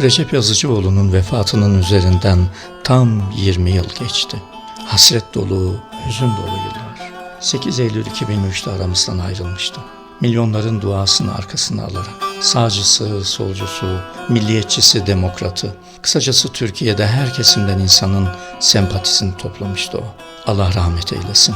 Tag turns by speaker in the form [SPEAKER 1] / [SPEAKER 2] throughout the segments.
[SPEAKER 1] Recep Yazıcıoğlu'nun vefatının üzerinden tam 20 yıl geçti. Hasret dolu, hüzün dolu yıllar. 8 Eylül 2003'te aramızdan ayrılmıştı. Milyonların duasını arkasına alarak. Sağcısı, solcusu, milliyetçisi, demokratı. Kısacası Türkiye'de her kesimden insanın sempatisini toplamıştı o. Allah rahmet eylesin.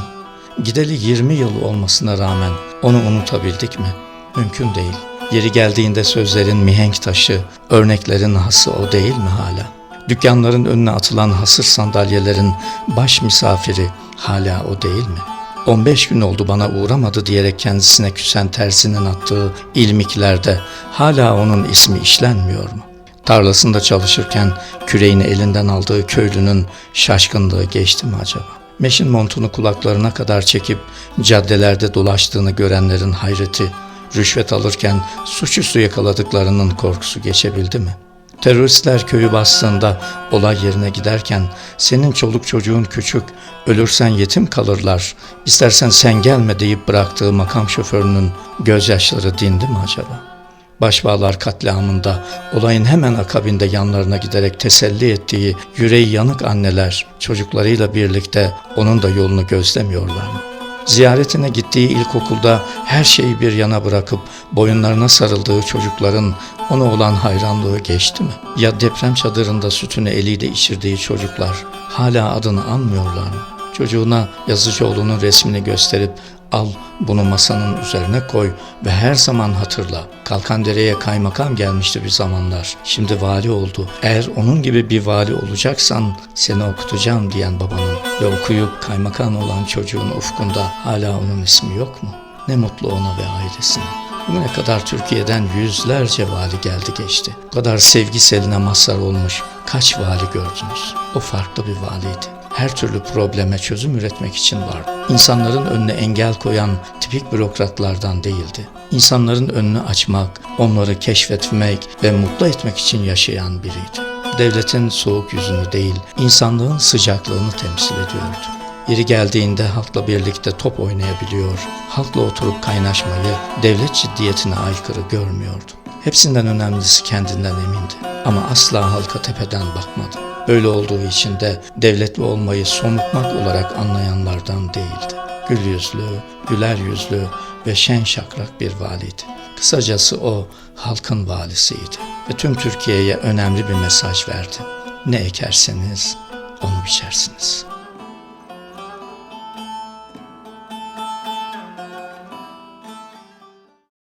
[SPEAKER 1] Gideli 20 yıl olmasına rağmen onu unutabildik mi? Mümkün değil. Yeri geldiğinde sözlerin mihenk taşı, örneklerin hası o değil mi hala? Dükkanların önüne atılan hasır sandalyelerin baş misafiri hala o değil mi? 15 gün oldu bana uğramadı diyerek kendisine küsen tersinin attığı ilmiklerde hala onun ismi işlenmiyor mu? Tarlasında çalışırken küreğini elinden aldığı köylünün şaşkınlığı geçti mi acaba? Meşin montunu kulaklarına kadar çekip caddelerde dolaştığını görenlerin hayreti, rüşvet alırken suçüstü yakaladıklarının korkusu geçebildi mi? Teröristler köyü bastığında olay yerine giderken senin çoluk çocuğun küçük, ölürsen yetim kalırlar, istersen sen gelme deyip bıraktığı makam şoförünün gözyaşları dindi mi acaba? Başbağlar katliamında olayın hemen akabinde yanlarına giderek teselli ettiği yüreği yanık anneler çocuklarıyla birlikte onun da yolunu gözlemiyorlar mı? Ziyaretine gittiği ilkokulda her şeyi bir yana bırakıp boyunlarına sarıldığı çocukların ona olan hayranlığı geçti mi? Ya deprem çadırında sütünü eliyle içirdiği çocuklar hala adını anmıyorlar mı? Çocuğuna Yazıcıoğlu'nun resmini gösterip al bunu masanın üzerine koy ve her zaman hatırla. Kalkandere'ye kaymakam gelmişti bir zamanlar. Şimdi vali oldu. Eğer onun gibi bir vali olacaksan seni okutacağım diyen babanın ve okuyup kaymakam olan çocuğun ufkunda hala onun ismi yok mu? Ne mutlu ona ve ailesine. Bugüne kadar Türkiye'den yüzlerce vali geldi geçti. Bu kadar sevgi seline mazhar olmuş kaç vali gördünüz? O farklı bir valiydi her türlü probleme çözüm üretmek için vardı. İnsanların önüne engel koyan tipik bürokratlardan değildi. İnsanların önünü açmak, onları keşfetmek ve mutlu etmek için yaşayan biriydi. Devletin soğuk yüzünü değil, insanlığın sıcaklığını temsil ediyordu. Yeri geldiğinde halkla birlikte top oynayabiliyor, halkla oturup kaynaşmayı devlet ciddiyetine aykırı görmüyordu. Hepsinden önemlisi kendinden emindi ama asla halka tepeden bakmadı. Böyle olduğu için de devletli olmayı somutmak olarak anlayanlardan değildi. Gül yüzlü, güler yüzlü ve şen şakrak bir valiydi. Kısacası o halkın valisiydi ve tüm Türkiye'ye önemli bir mesaj verdi. Ne ekerseniz onu biçersiniz.''